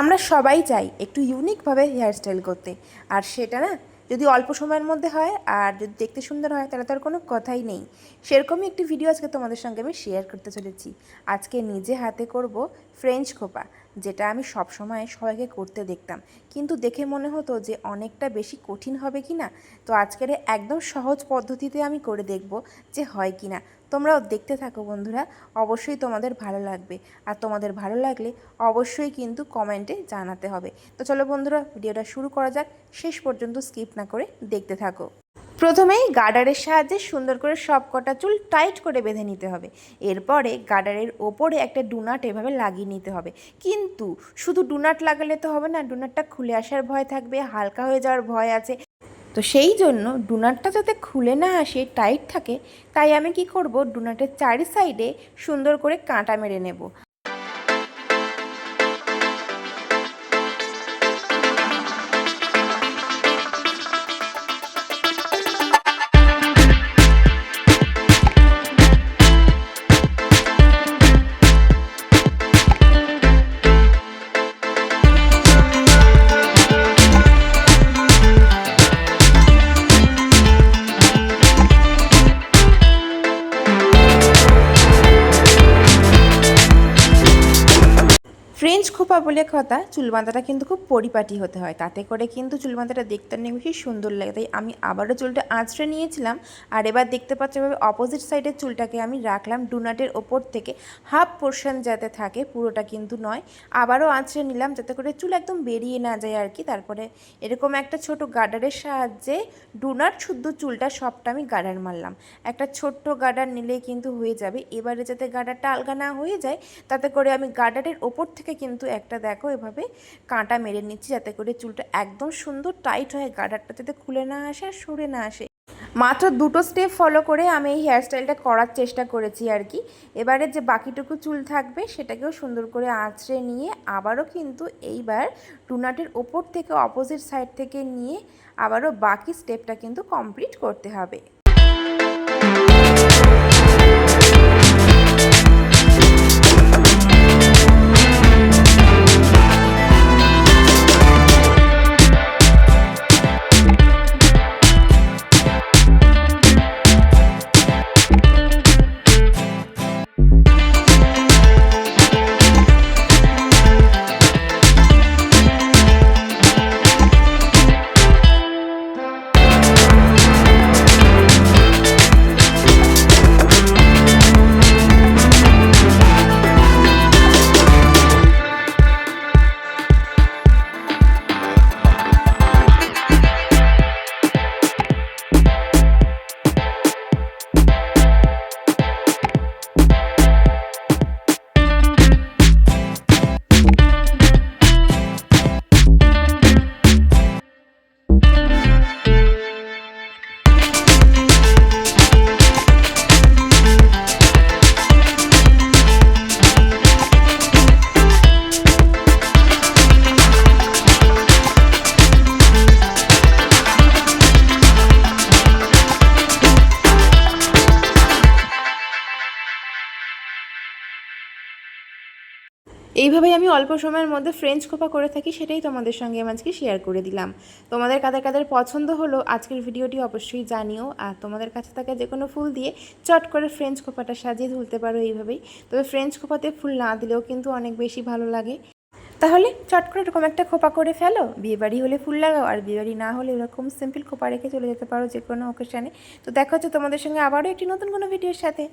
আমরা সবাই চাই একটু ইউনিকভাবে হেয়ারস্টাইল করতে। আর সেটা না, যদি অল্প সময়ের মধ্যে হয় আর যদি দেখতে সুন্দর হয়, তাহলে তার কোনো কথাই নেই। সেরকমই একটি ভিডিও আজকে তোমাদের সঙ্গে আমি শেয়ার করতে চলেছি। আজকে নিজে হাতে করব ফ্রেঞ্চ খোপা। যেটা আমি সব সময় সবাইকে করতে দেখতাম। কিন্তু দেখে মনে হতো যে অনেকটা বেশি কঠিন হবে কি না? তো আজকের একদম সহজ পদ্ধতিতে আমি করে দেখব যে হয় কি না। তোমরাও দেখতে থাকো বন্ধুরা, অবশ্যই তোমাদের ভালো লাগবে। আর তোমাদের ভালো লাগলে অবশ্যই কিন্তু কমেন্টে জানাতে হবে। তো চলো বন্ধুরা, ভিডিওটা শুরু করা যাক। শেষ পর্যন্ত স্কিপ না করে দেখতে থাকো। প্রথমেই গার্ডারের সাহায্যে সুন্দর করে সব কটা চুল টাইট করে বেঁধে নিতে হবে। এরপরে গার্ডারের ওপরে একটা ডুনাট এভাবে লাগিয়ে নিতে হবে। কিন্তু শুধু ডুনাট লাগালে তো হবে না, ডুনাটটা খুলে আসার ভয় থাকবে, হালকা হয়ে যাওয়ার ভয় আছে। তো সেই জন্য ডুনাটটা যাতে খুলে না আসে, টাইট থাকে, তাই আমি কি করব, ডুনাটের চারি সাইডে সুন্দর করে কাঁটা মেরে নেব। ফ্রেঞ্চ খোপা বলে কথা চুল বাঁধাটা কিন্তু খুব পরিপাটি হতে হয়। তাতে করে কিন্তু চুল বাঁধাটা দেখতে অনেক বেশি সুন্দর লাগে। তাই আমি আবারও চুলটা আঁচড়ে নিয়েছিলাম আর এবার দেখতে পাচ্ছি এভাবে অপোজিট সাইডের চুলটাকে আমি রাখলাম ডুনাটের ওপর থেকে। হাফ পোর্শন যাতে থাকে, পুরোটা কিন্তু নয়। আবারও আঁচড়ে নিলাম যাতে করে চুল একদম বেরিয়ে না যায় আর কি। তারপরে এরকম একটা ছোট গার্ডারের সাহায্যে ডুনাট শুদ্ধ চুলটা সবটা আমি গার্ডার মারলাম। একটা ছোট্ট গার্ডার নিলেই কিন্তু হয়ে যাবে। এবারে যাতে গার্ডারটা আলগা না হয়ে যায়, তাতে করে আমি গার্ডারের ওপর থেকে কিন্তু একটা দেখো এভাবে কাঁটা মেরে নিচ্ছি যাতে করে চুলটা একদম সুন্দর টাইট হয় গার্ডারটা যাতে খুলে না আসে আর সরে না আসে। মাত্র দুটো স্টেপ ফলো করে আমি এই হেয়ারস্টাইলটা করার চেষ্টা করেছি আর কি। এবারে যে বাকিটুকু চুল থাকবে সেটাকেও সুন্দর করে আঁচড়ে নিয়ে আবারও কিন্তু এইবার টুনাটের ওপর থেকে অপোজিট সাইড থেকে নিয়ে আবারও বাকি স্টেপটা কিন্তু কমপ্লিট করতে হবে। এইভাবেই আমি অল্প সময়ের মধ্যে ফ্রেঞ্চ খোপা করে থাকি, সেটাই তোমাদের সঙ্গে আমি আজকে শেয়ার করে দিলাম। তোমাদের কাদের কাদের পছন্দ হলো, আজকের ভিডিওটি অবশ্যই জানিও। আর তোমাদের কাছে থাকা যে কোনো ফুল দিয়ে চট করে ফ্রেঞ্চ খোপাটা সাজিয়ে তুলতে পারো এইভাবেই। তবে ফ্রেঞ্চ খোপাতে ফুল না দিলেও কিন্তু অনেক বেশি ভালো লাগে। তাহলে চট করে এরকম একটা খোপা করে ফেলো। বিয়েবাড়ি হলে ফুল লাগাও, আর বিয়েবাড়ি না হলে এরকম সিম্পল খোপা রেখে চলে যেতে পারো যে কোনো অকেশানে তো দেখা হচ্ছে তোমাদের সঙ্গে আবারও একটি নতুন কোনো ভিডিওর সাথে।